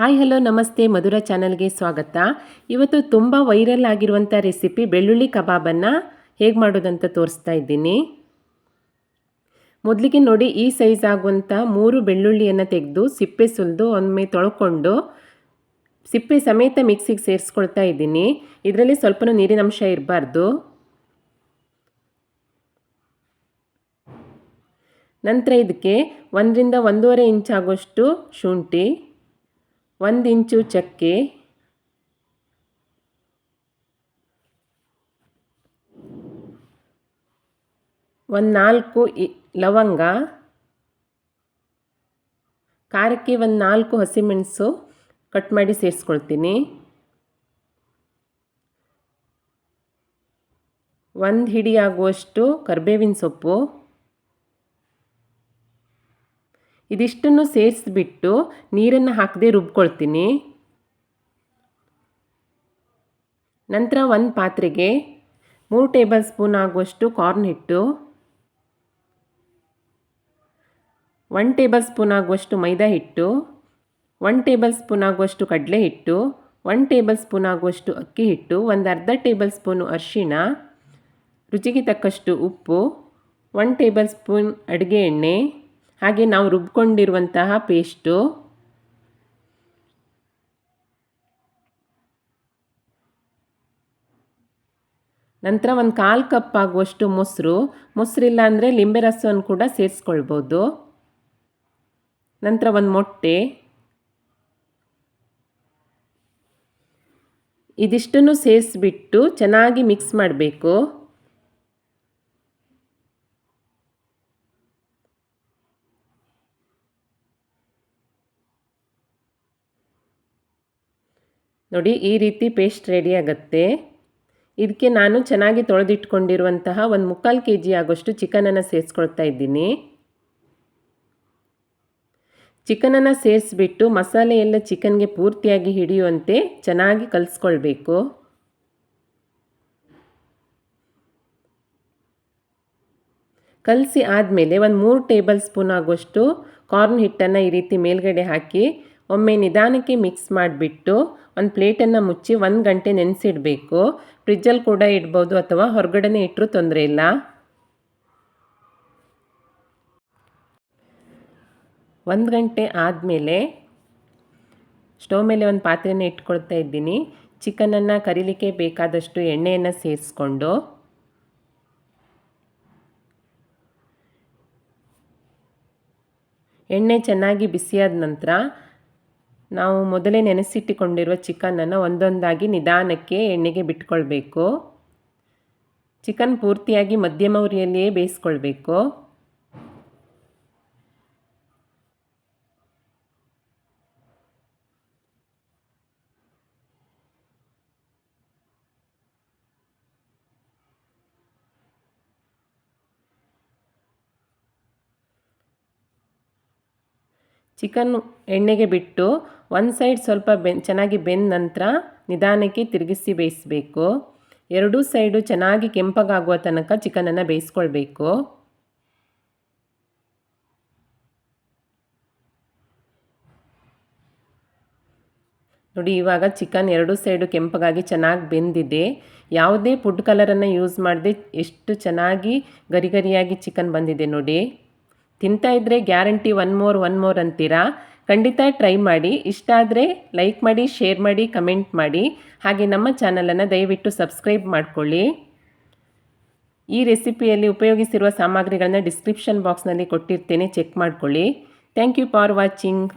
Hi, hello, ನಮಸ್ತೆ, ಮಧುರ ಚಾನಲ್ಗೆ ಸ್ವಾಗತ. ಇವತ್ತು ತುಂಬ ವೈರಲ್ ಆಗಿರುವಂಥ ರೆಸಿಪಿ ಬೆಳ್ಳುಳ್ಳಿ ಕಬಾಬನ್ನು ಹೇಗೆ ಮಾಡೋದಂತ ತೋರಿಸ್ತಾ ಇದ್ದೀನಿ. ಮೊದಲಿಗೆ ನೋಡಿ, ಈ ಸೈಜ್ ಆಗುವಂಥ ಮೂರು ಬೆಳ್ಳುಳ್ಳಿಯನ್ನು ತೆಗೆದು ಸಿಪ್ಪೆ ಸುಲಿದು, ಒಮ್ಮೆ ತೊಳ್ಕೊಂಡು ಸಿಪ್ಪೆ ಸಮೇತ ಮಿಕ್ಸಿಗೆ ಸೇರಿಸ್ಕೊಳ್ತಾ ಇದ್ದೀನಿ. ಇದರಲ್ಲಿ ಸ್ವಲ್ಪ ನೀರಿನ ಅಂಶ ಇರಬಾರ್ದು. ನಂತರ ಇದಕ್ಕೆ ಒಂದರಿಂದ ಒಂದೂವರೆ ಇಂಚ್ ಆಗೋಷ್ಟು ಶುಂಠಿ. ಒಂದು ಇಂಚು ಚಕ್ಕೆ ಒಂದು ನಾಲ್ಕು ಲವಂಗ, ಖಾರಕ್ಕೆ ಒಂದು ನಾಲ್ಕು ಹಸಿಮೆಣಸು ಕಟ್ ಮಾಡಿ ಸೇರಿಸ್ಕೊಳ್ತೀನಿ. ಒಂದು ಹಿಡಿ ಆಗುವಷ್ಟು ಕರಿಬೇವಿನ ಸೊಪ್ಪು. ಇದಿಷ್ಟನ್ನು ಸೇರಿಸ್ಬಿಟ್ಟು ನೀರನ್ನು ಹಾಕದೆ ರುಬ್ಕೊಳ್ತೀನಿ. ನಂತರ ಒಂದು ಪಾತ್ರೆಗೆ ಮೂರು ಟೇಬಲ್ ಸ್ಪೂನ್ ಆಗುವಷ್ಟು ಕಾರ್ನ್ ಹಿಟ್ಟು ಒನ್ ಟೇಬಲ್ ಸ್ಪೂನ್ ಆಗುವಷ್ಟು ಮೈದಾ ಹಿಟ್ಟು ಒನ್ ಟೇಬಲ್ ಸ್ಪೂನ್ ಆಗುವಷ್ಟು ಕಡಲೆ ಹಿಟ್ಟು ಒನ್ ಟೇಬಲ್ ಸ್ಪೂನ್ ಆಗುವಷ್ಟು ಅಕ್ಕಿ ಹಿಟ್ಟು, ಒಂದು ಅರ್ಧ ಟೇಬಲ್ ಸ್ಪೂನು ಅರಿಶಿಣ, ರುಚಿಗೆ ತಕ್ಕಷ್ಟು ಉಪ್ಪು ಒನ್ ಟೇಬಲ್ ಸ್ಪೂನ್ ಅಡುಗೆ ಎಣ್ಣೆ ಹಾಗೆ ನಾವು ರುಬ್ಕೊಂಡಿರುವಂತಹ ಪೇಸ್ಟು. ನಂತರ ಒಂದು ಕಾಲು ಕಪ್ ಆಗುವಷ್ಟು ಮೊಸರು. ಮೊಸರಿಲ್ಲ ಅಂದರೆ ಲಿಂಬೆ ರಸವನ್ನು ಕೂಡ ಸೇರಿಸ್ಕೊಳ್ಬೋದು. ನಂತರ ಒಂದು ಮೊಟ್ಟೆ. ಇದಿಷ್ಟನ್ನು ಸೇರಿಸ್ಬಿಟ್ಟು ಚೆನ್ನಾಗಿ ಮಿಕ್ಸ್ ಮಾಡಬೇಕು. ನೋಡಿ, ಈ ರೀತಿ ಪೇಸ್ಟ್ ರೆಡಿ ಆಗುತ್ತೆ. ಇದಕ್ಕೆ ನಾನು ಚೆನ್ನಾಗಿ ತೊಳೆದಿಟ್ಕೊಂಡಿರುವಂತಹ ಒಂದು ಮುಕ್ಕಾಲು ಕೆ ಜಿ ಆಗೋಷ್ಟು ಚಿಕನನ್ನು ಸೇರಿಸ್ಕೊಳ್ತಾ ಇದ್ದೀನಿ. ಚಿಕನನ್ನು ಸೇರಿಸ್ಬಿಟ್ಟು ಮಸಾಲೆ ಎಲ್ಲ ಚಿಕನ್ಗೆ ಪೂರ್ತಿಯಾಗಿ ಹಿಡಿಯುವಂತೆ ಚೆನ್ನಾಗಿ ಕಲಿಸ್ಕೊಳ್ಬೇಕು. ಕಲಸಿ ಆದಮೇಲೆ ಒಂದು ಮೂರು ಟೇಬಲ್ ಸ್ಪೂನ್ ಆಗುವಷ್ಟು ಕಾರ್ನ್ ಹಿಟ್ಟನ್ನು ಈ ರೀತಿ ಮೇಲ್ಗಡೆ ಹಾಕಿ ಒಮ್ಮೆ ನಿಧಾನಕ್ಕೆ ಮಿಕ್ಸ್ ಮಾಡಿಬಿಟ್ಟು ಒಂದು ಪ್ಲೇಟನ್ನು ಮುಚ್ಚಿ ಒಂದು ಗಂಟೆ ನೆನೆಸಿಡಬೇಕು. ಫ್ರಿಜ್ಜಲ್ಲಿ ಕೂಡ ಇಡ್ಬೋದು ಅಥವಾ ಹೊರಗಡೆನೇ ಇಟ್ಟರೂ ತೊಂದರೆ ಇಲ್ಲ. ಒಂದು ಗಂಟೆ ಆದಮೇಲೆ ಸ್ಟವ್ ಮೇಲೆ ಒಂದು ಪಾತ್ರೆನ ಇಟ್ಕೊಳ್ತಾ ಇದ್ದೀನಿ. ಚಿಕನನ್ನು ಕರಿಲಿಕ್ಕೆ ಬೇಕಾದಷ್ಟು ಎಣ್ಣೆಯನ್ನು ಸೇರಿಸ್ಕೊಂಡು ಎಣ್ಣೆ ಚೆನ್ನಾಗಿ ಬಿಸಿಯಾದ ನಂತರ ನಾವು ಮೊದಲೇ ನೆನೆಸಿಟ್ಟುಕೊಂಡಿರುವ ಚಿಕನನ್ನು ಒಂದೊಂದಾಗಿ ನಿಧಾನಕ್ಕೆ ಎಣ್ಣೆಗೆ ಬಿಟ್ಕೊಳ್ಬೇಕು. ಚಿಕನ್ ಪೂರ್ತಿಯಾಗಿ ಮಧ್ಯಮ ಉರಿಯಲ್ಲಿಯೇ ಬೇಯಿಸ್ಕೊಳ್ಬೇಕು. ಚಿಕನ್ ಎಣ್ಣೆಗೆ ಬಿಟ್ಟು ಒಂದು ಸೈಡ್ ಸ್ವಲ್ಪ ಬೆನ್, ಚೆನ್ನಾಗಿ ಬೆಂದ ನಂತರ ನಿಧಾನಕ್ಕೆ ತಿರುಗಿಸಿ ಬೇಯಿಸಬೇಕು. ಎರಡೂ ಸೈಡು ಚೆನ್ನಾಗಿ ಕೆಂಪಗಾಗುವ ತನಕ ಚಿಕನನ್ನು ಬೇಯಿಸ್ಕೊಳ್ಬೇಕು. ನೋಡಿ, ಇವಾಗ ಚಿಕನ್ ಎರಡು ಸೈಡು ಕೆಂಪಗಾಗಿ ಚೆನ್ನಾಗಿ ಬೆಂದಿದೆ. ಯಾವುದೇ ಫುಡ್ ಕಲರನ್ನು ಯೂಸ್ ಮಾಡದೆ ಎಷ್ಟು ಚೆನ್ನಾಗಿ ಗರಿ ಗರಿಯಾಗಿ ಚಿಕನ್ ಬಂದಿದೆ ನೋಡಿ. ತಿಂತಾ ಇದ್ದರೆ guarantee one more one more ಅಂತೀರಾ? ಖಂಡಿತ ಟ್ರೈ ಮಾಡಿ. ಇಷ್ಟ ಆದರೆ ಲೈಕ್ ಮಾಡಿ ಶೇರ್ ಮಾಡಿ ಕಮೆಂಟ್ ಮಾಡಿ. ಹಾಗೆ ನಮ್ಮ ಚಾನಲನ್ನು ದಯವಿಟ್ಟು ಸಬ್ಸ್ಕ್ರೈಬ್ ಮಾಡಿಕೊಳ್ಳಿ. ಈ ರೆಸಿಪಿಯಲ್ಲಿ ಉಪಯೋಗಿಸಿರುವ ಸಾಮಗ್ರಿಗಳನ್ನ ಡಿಸ್ಕ್ರಿಪ್ಷನ್ ಬಾಕ್ಸ್ನಲ್ಲಿ ಕೊಟ್ಟಿರ್ತೇನೆ. ಚೆಕ್ ಮಾಡಿಕೊಳ್ಳಿ. Thank you for watching